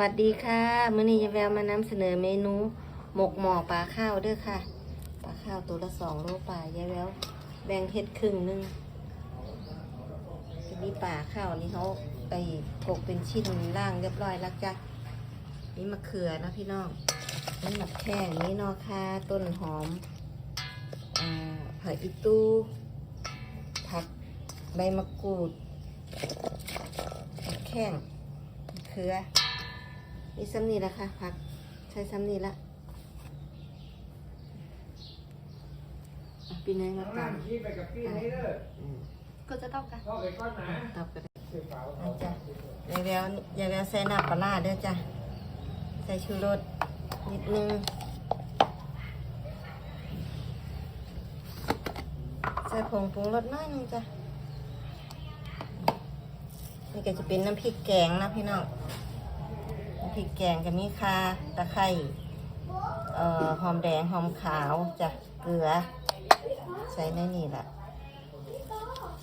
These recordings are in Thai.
วัสดีค่ะมื้อนี้ยายแววมานำเสนอเมนู หมกหมอปลาข้าวเด้อค่ะปลาข้าวตัวละสองโลปลายายแววแบ่งเฮ็ดครึ่งหนึงทีนี้ปลาข้าวนี่เขาไปกกเป็นชิ้นล่างเรียบร้อยแล้วจ้ะนี่มะเขือนะพี่น้องนี่หมักแข้งนี่นอคาต้นหอมอ่าผักอีตูผักใบมะกรูดแข้งเขือ นี่ซ้ำนี่ละค่ะพักใช้ซ้ำนี่ละอะปีเนยมาข้างตาล่ามงที่ไปกับพี่นี่เด้ออืมก็จะต้องกันเข้าไปก้อนหนาตอบกันได้เสียเปล่าอันจ้ะยายแววยายแววใส่น้ำปลาร้าเด้อจ้ะใส่ชูรสนิดนึงใส่ผงปรุงรสน้อยนึงจ้ะนี่ก็จะเป็นน้ำพริกแกงนะพี่น้องน้ำ พริกแกงก็มีข่าตะไคร้เอ่อหอมแดงหอมขาวจ้ะเกลือ ใส่ในนี่แหละ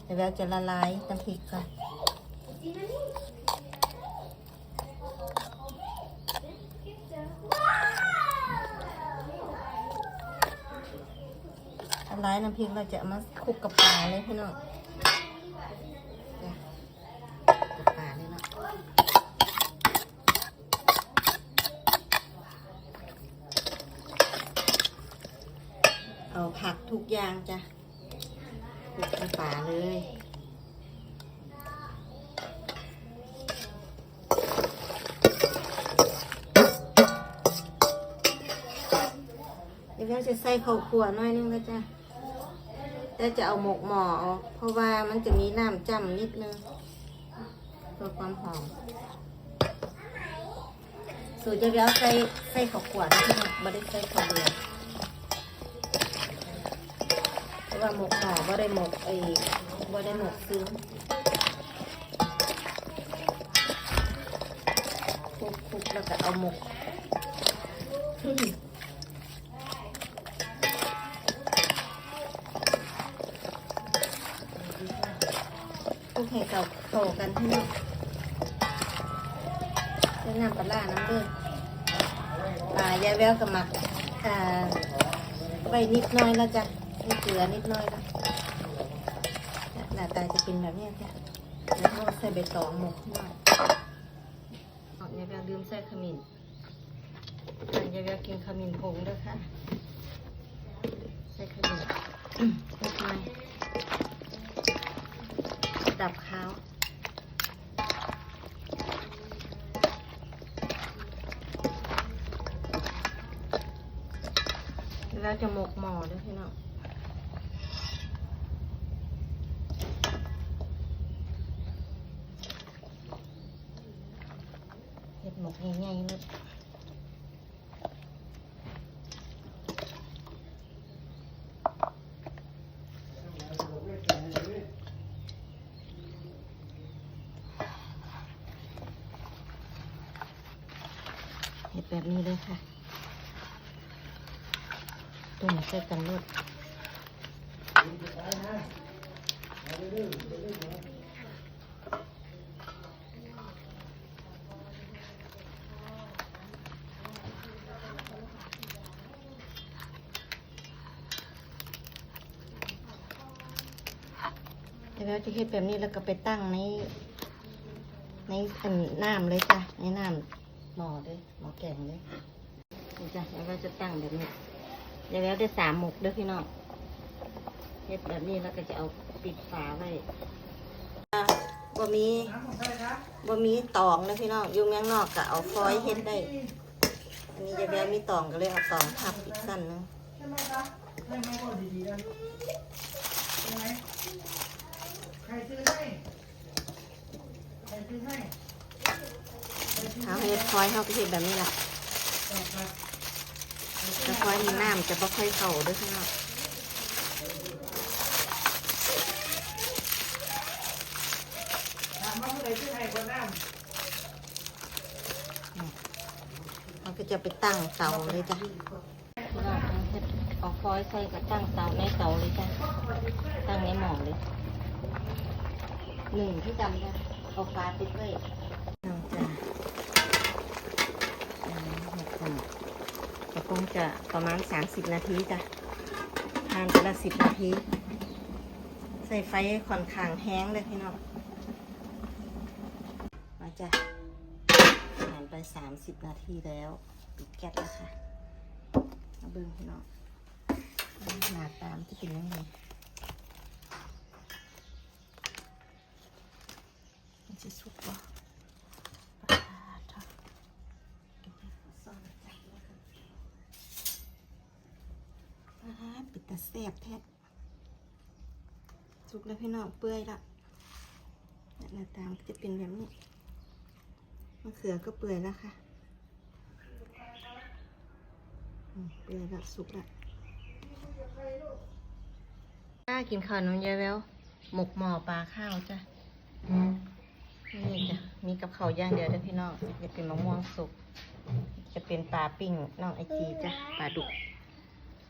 เดี๋ยวเราจะละลายน้ำพริกก่อนละลายน้ำพริกเราจะมาคลุกกับปลาเลยพี่น้องจ้ะกับปลาเลยเนาะเอาผักทุก อย่างจ้ะคลุกกับปลาเลยเดี๋ยวเราจะใส่ข้าวคั่วหน้อยนึงแล้วจ้ะแต่จะเอาหมกหมอออกเพราะว่ามันจะมีน้ำจ้ำนิดนึงเพื่อความหอมสูตรจะเดี๋ยวใส่ใส่ข้าวคั่วนะพี่น้องไม่ได้ใส่ข้าวเดีย ว่าหมกหม้อไม่ได้หมกไอ้ไม่ได้หมกซึ้งคลุกๆแล้วก็เอาหมกคุกให้กับเข้ากันที่นี่เส้นน้ำปลาร้าน้ำเลือดปลายายแววกับหมักอ่าไว้นิดน้อยแล้วจ้ะ นี่เกลือนิดหน้อยแล้วหน้าตาจะเป็นแบบนี้จ้ะแล้วก็ใส่ใบตองหมกหน่อยเอายายแววลืมใส่ขมิ้นยายแววกินขมิ้นผงด้วยค่ะ ใส่ขมิ้นนิดหน่อยดับเขาแล้วจะหมกหมอด้วยพี่น้อง หมกง่ายๆเลยเห็ดแบบนี้เลยค่ะตุ่มใส่กันรด แล้วจะเห็ดแบบนี้แล้วก็ไปตั้งใน ในอันน้ำเลยจ้ะในน้ำหม้อเลยหม้อแกงเลยนี่จ้ะแล้วก็จะตั้งแบบนี้เดี๋ยวแล้วได้สามหมกเด้อพี่น้องเฮ็ดแบบนี้แล้วก็จะเอาปิดฝาไว้อะบ่มีบบ่มีตองนะพี่น้องอยู่เมืองนอกก็เอาฟอยล์เฮ็ดได้ อันนี้จะแล้วมีตองก็เลยเอาตองทับอีกสั้นนึงใช่ไหมครับให้มาบอกดีๆนะใช่ไหม รซื้อให้ ใครซื้อให้ใครซื้อเอาให้เฮ็ดฟอยล์เฮาก็เฮ็ดแบบนี้ล่ะครับแต่ฟอยล์นี่น้ำจะบ่ค่อยเข้าเด้อพี่น้องถามว่าเมื่อไหรซื้อให้คนน้เราก็จะไปตั้งเตาเลยจ้ะพี่น้องเอาเฮ็ดเอาฟอยล์ใส่ก็ตั้งเตาในเตาเลยจ้ะตั้งในหม้อเลย หนึ่งที่จำได้เอาปลาไปด้วยเราจะจะคงจะประมาณสามสิบนาทีจ้ะทานแต่ละสิบนาที ใส่ไฟค่อนข้างแห้งเลยพี่น้อง มาจ้ะผ่านไปสามสิบนาทีแล้วปิดแก๊สแล้วค่ะเบิ้งพี่น้องหนาตามที่เป็นยังไง มันจะสุกปะปลาทอดซ่อนจับแล้วค่ะปลาปิดตาแสบแท้สุกแล้วพี่น้องเปื่อยละหน้าตามนก็จะเป็นแบบนี้มะเขือก็เปื่อยแล้วค่ะอืมเปื่อยแล้วสุกแล้วป้ากินข้าวน้ำยายแววหมกหม้อปลาข้าวจ้ะ นี่จ้ะมีกับข้าวย่างเดียวเด้อพี่น้องจะเป็นมะม่วงสุก จะเป็นปลาปิ้งน้องไอจีจ้ะปลาดุก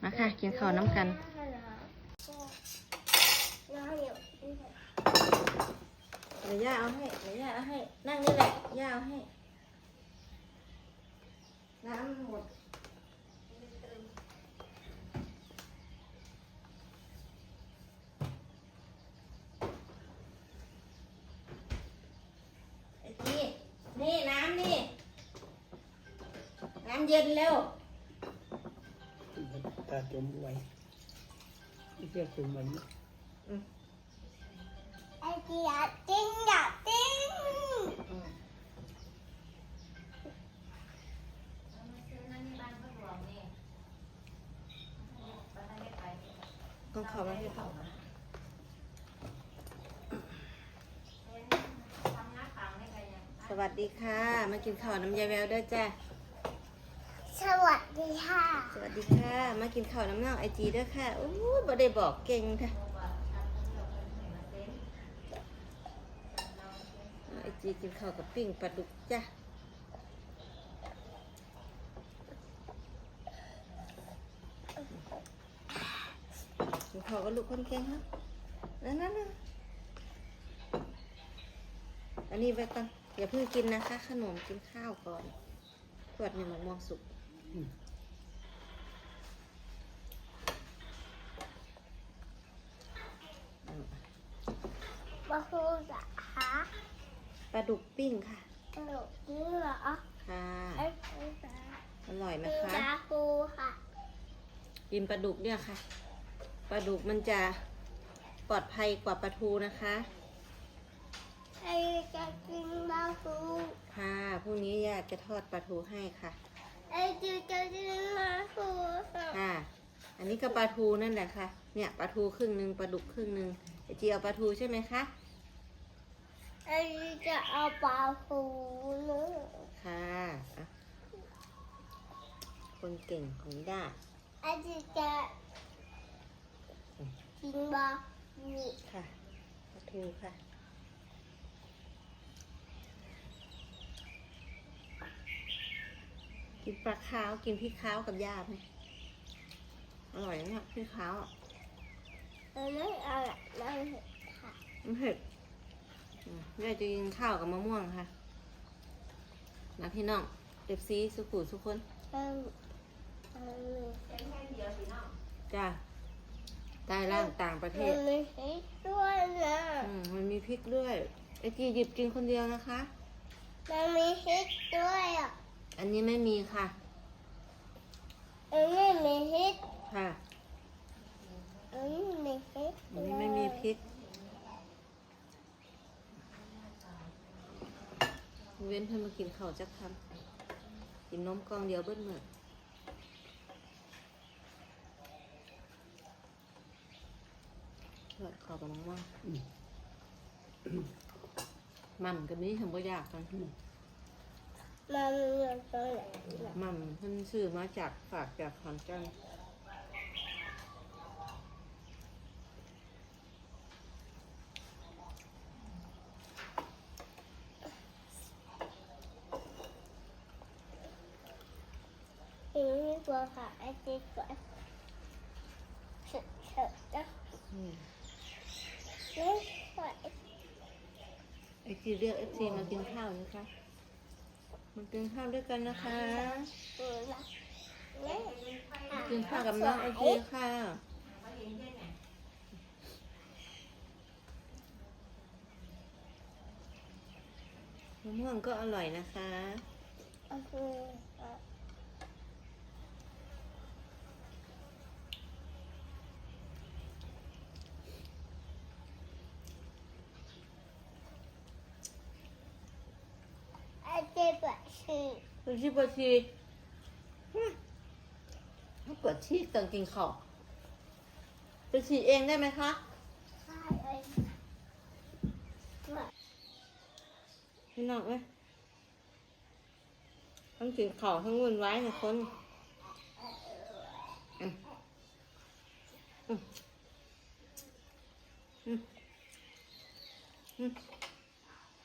มาค่ะกินข้าวน้ำกันเดี๋ยวย่าเอาให้เดี๋ยวย่าเอาให้ นั่งนี่แหละย่าเอาให้ น้ำหมด ไอ้จีนี่น้ำนี่ น้ำเย็นเร็วตาจมไว้ไม่ใช่จมไว้นะไอ้ที่อยากจริงอยากจริงต้องเข้ามาให้เขาสวัสดีค่ะ มากินข้าวน้ำยายแววด้วยจ้ะสวัส ดีค่ะ สวัสดีค่ะ มากินข้าวน้ำน้องไอจีด้วยค่ะอู้บ่ได้บอกเก่งค่ะไอจีกินข้าวกับปิ้งปลาดุกจ้ะกินข้าวกับลูกคนเก่งฮะนั่นนั่นนั่นอันนี้ไว้ก่อนอย่าเพิ่งกินนะคะ ขนมกินข้าวก่อนขวดหนึ่งมะม่วงสุก มาคูจะหาปลาดุกปิ้งค่ะขนมนี่เหรอค่ะไอ้คูจะอร่อยไหมคือคะมาคูค่ะ กินปลาดุกเนี่ยค่ะปลาดุกมันจะปลอดภัยกว่าปลาทูนะคะไอ้จะกินมาคูค่ะพรุ่งนี้ย่าจะทอดปลาทูให้ค่ะไอ้จูจะกินมาคูค่ะค่ะ อันนี้ก็ปลาทูนั่นแหละค่ะ เนี่ยปลาทูครึ่งหนึ่งปลาดุกครึ่งหนึ่งไอจีเอาปลาทูใช่ไหมคะ ไอ้จะเอาปลาคูนึงค่ะอะ คนเก่งของย่าไอ้จะกินมาคูค่ะปลาทูค่ะ กินปลาขาว กินพริกขาวกับย่าไหมอร่อยนะเนี่ยพริกขาวอะอันนั้นอะไรนั่นค่ะมันเผ็ด อืมย่าจะกินข้าวกับมะม่วงค่ะนะพี่น้องเด็บซีสุขุสุกคนอันอันนี้จ้าใต้ล่างต่างประเทมัศนมีพริกด้วยนะอืมมันมีพริกด้วยไอจีหยิบกินคนเดียวนะคะมันมีพริกด้วยอะอันนี้ไม่มีค่ะอันนี้มีพริกค่ะอันนี้มีพริกอันนี้ไม่มีพริก เว้นเพื่อนมากินข้าวจักคำกินนมกล่องเดียวเบิ้ลเหมือนทอดข้าวกับมะม่วงหม่ำกับนี้ทำก็ยากกันมันมีอยู่ตรงไหนนะหม่ำเพิ่นซื้อมาจากฝากจากขอนแก่น ตัวค่ะไอ้ติ๊กก่อนเสร็จเสร็จแล้วอืมนี่ใส่ไอซีเรียกเอฟซีมากินข้าวนะคะมากินข้าวด้วยกันนะคะตัวละเนี่ยกินข้าวกับน้องไอจีค่ะมะม่วงก็อร่อยนะคะโอเคอา เจ็บอะสิปวดชีปวดชีฮึปวดชีตอนกินข้าวไปฉี่เองได้ไหมคะ ใช่เลยพี่น้องเอ้ยทั้งกินข้าวทั้งวุ่นวายนะคนอืมอืมอืม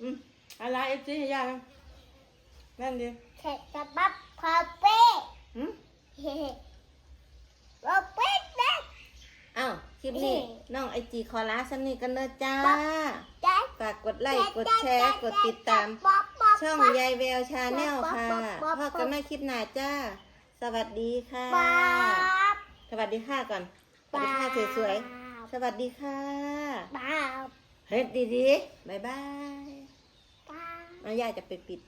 อืมอะไรเอฟซีให้ยายนั่ นดิเสร็จจะปั๊บคาเฟ่อืมเฮ้คาเฟ่เด็ก อ้าวคลิปนี้น้องไอจีขอลาสนิทกันเลยจ้าได้ฝากกดไลค์กดแชร์กดติดตาม ช่องยายแววชาแนลค่ะพ่อกันแม่คลิปหน้าจ้า สวัสดีค่ะป๊าบสวัสดีค่ะก่อน สวัสดีค่ะสวยๆ สวัสดีค่ะป๊าบเฮ็ดดีๆบ๊ายบายป๊าบน้องยายจะไปปิด